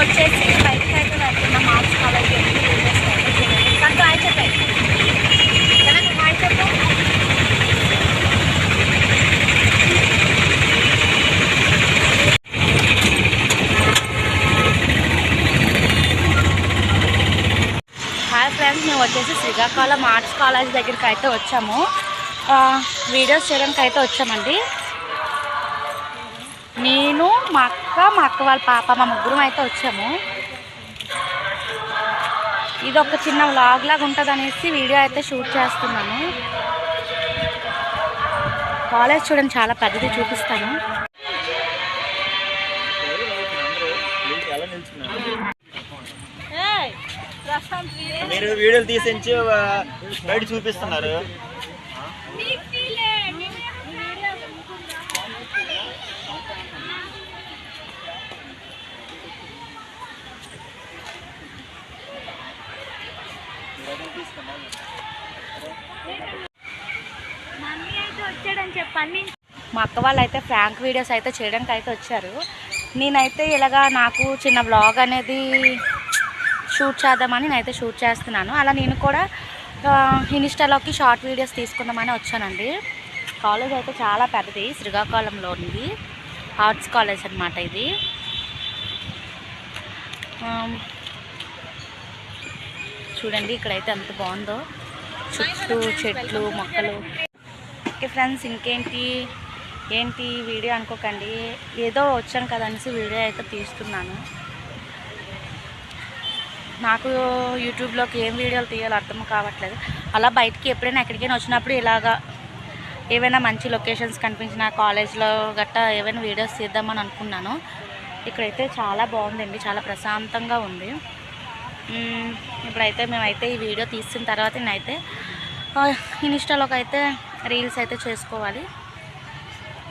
వచ్చేసి బయటకు అయితే వెళ్తున్న మార్క్స్ కాలేజ్ కంటూ ఆయన చెప్పాయి హాయ్ ఫ్రెండ్స్ మేము వచ్చేసి శ్రీకాకుళం ఆర్ట్స్ కాలేజ్ దగ్గరికి అయితే వచ్చాము. వీడియోస్ చేయడానికి అయితే వచ్చామండి. నేను మా అక్క మా అక్క వాళ్ళ పాప మా ముగ్గురం అయితే వచ్చాము. ఇది ఒక చిన్న వ్లాగ్ లాగా ఉంటుంది అనేసి వీడియో అయితే షూట్ చేస్తున్నాను. కాలేజ్ చూడండి చాలా పెద్దది చూపిస్తాను. మీరు వీడియోలు తీసించి బయట చూపిస్తున్నారు. మా అక్క వాళ్ళు అయితే ఫ్రాంక్ వీడియోస్ అయితే చేయడానికి అయితే వచ్చారు. నేనైతే ఇలాగా నాకు చిన్న వ్లాగ్ అనేది షూట్ చేద్దామని నేనైతే షూట్ చేస్తున్నాను. అలా నేను కూడా ఇన్స్టాలోకి షార్ట్ వీడియోస్ తీసుకుందామని వచ్చానండి. కాలేజ్ అయితే చాలా పెద్దది శ్రీకాకుళంలో ఉంది. ఆర్ట్స్ కాలేజ్ అనమాట ఇది. చూడండి ఇక్కడైతే ఎంత బాగుందో. చుట్టూ చెట్లు మొక్కలు. ఓకే ఫ్రెండ్స్ ఇంకేంటి? ఏంటి వీడియో అనుకోకండి. ఏదో వచ్చాను కదా అనేసి వీడియో అయితే తీస్తున్నాను. నాకు యూట్యూబ్లోకి ఏం వీడియోలు తీయాలో అర్థం కావట్లేదు. అలా బయటికి ఎప్పుడైనా ఎక్కడికైనా వచ్చినప్పుడు ఇలాగా ఏవైనా మంచి లొకేషన్స్ కనిపించిన కాలేజ్లో గట్టా ఏవైనా వీడియోస్ తీద్దామని అనుకున్నాను. ఇక్కడైతే చాలా బాగుందండి చాలా ప్రశాంతంగా ఉంది. ఇప్పుడైతే మేమైతే ఈ వీడియో తీసిన తర్వాత నేనైతే ఇన్స్టాలోకి అయితే రీల్స్ అయితే చేసుకోవాలి.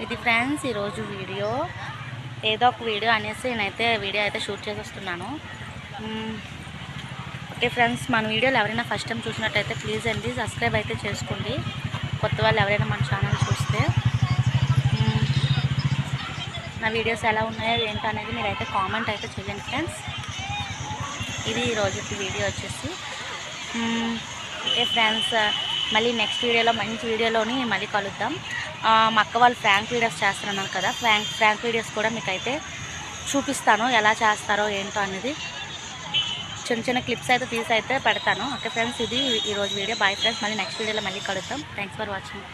ఇది ఫ్రెండ్స్ ఈరోజు వీడియో. ఏదో ఒక వీడియో అనేసి నేనైతే వీడియో అయితే షూట్ చేసి వస్తున్నాను ఓకే ఫ్రెండ్స్ మన వీడియోలు ఎవరైనా ఫస్ట్ టైం చూసినట్టయితే ప్లీజ్ అండి సబ్స్క్రైబ్ అయితే చేసుకోండి. కొత్త వాళ్ళు ఎవరైనా మన ఛానల్ చూస్తే. నా వీడియోస్ ఎలా ఉన్నాయో ఏంటో అనేది మీరైతే కామెంట్ అయితే చేయండి ఫ్రెండ్స్. ఇది ఈరోజు వీడియో వచ్చేసి. ఓకే ఫ్రెండ్స్ మళ్ళీ నెక్స్ట్ వీడియోలో మంచి వీడియోలోని మళ్ళీ కలుద్దాం. మా అక్క వాళ్ళు ఫ్రాంక్ వీడియోస్ చేస్తున్నాను కదా ఫ్రాంక్ ఫ్రాంక్ వీడియోస్ కూడా మీకు అయితే చూపిస్తాను ఎలా చేస్తారో ఏంటో అనేది. చిన్న చిన్న క్లిప్స్ అయితే తీసి అయితే పెడతాను. ఓకే ఫ్రెండ్స్ ఇది ఈరోజు వీడియో. బాయ్ ఫ్రెండ్స్ మళ్ళీ నెక్స్ట్ వీడియోలో మళ్ళీ కలుద్దాం. Thanks for watching